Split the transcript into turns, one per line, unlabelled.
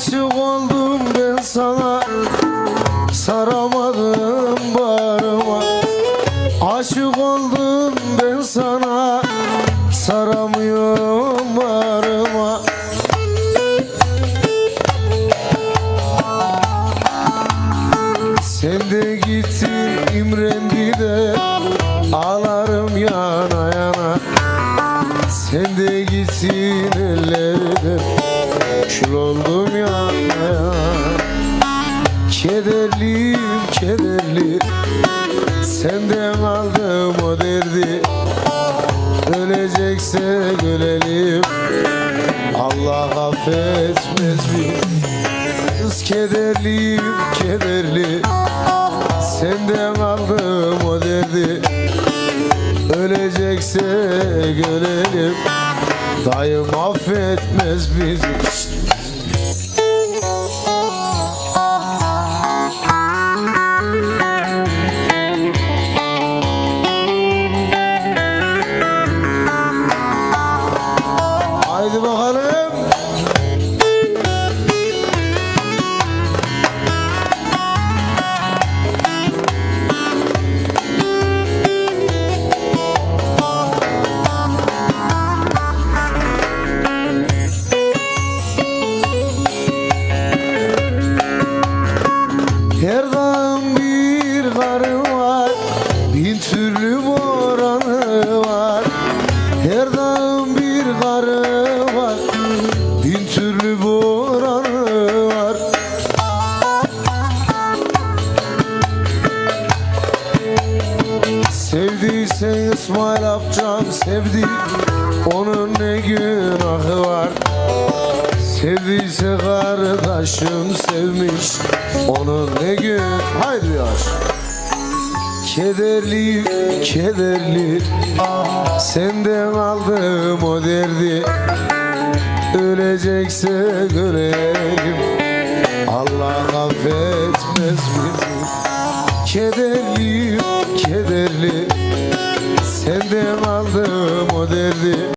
aşık oldum ben sana. Saramadım barıma. Aşık oldum ben sana. Saramıyorum barıma. Sen de gittin imrendi de Ağlarım yana yana. Sen de gittin ellerden Kül oldum Kederliyim kederli. Senden aldım o derdi. Öleceksek ölelim Allah affetmez mi? Kız kederliyim kederli. Senden aldım o derdi. Öleceksek ölelim Dayım affetmez bizi Her dağın bir karı var Bin türlü boranı var. Her dağın bir karı var Bin türlü boranı var. Sevdiysen İsmail amcam sevdi Onun ne günahı var? Sevdiyse kardeşim sevmiş Onun ne gün Haydi yaş Kederli kederli Senden aldım o derdi Gülecekse gülelim Allah affetmez bizi. Kederliyim kederli. Senden aldım o derdi.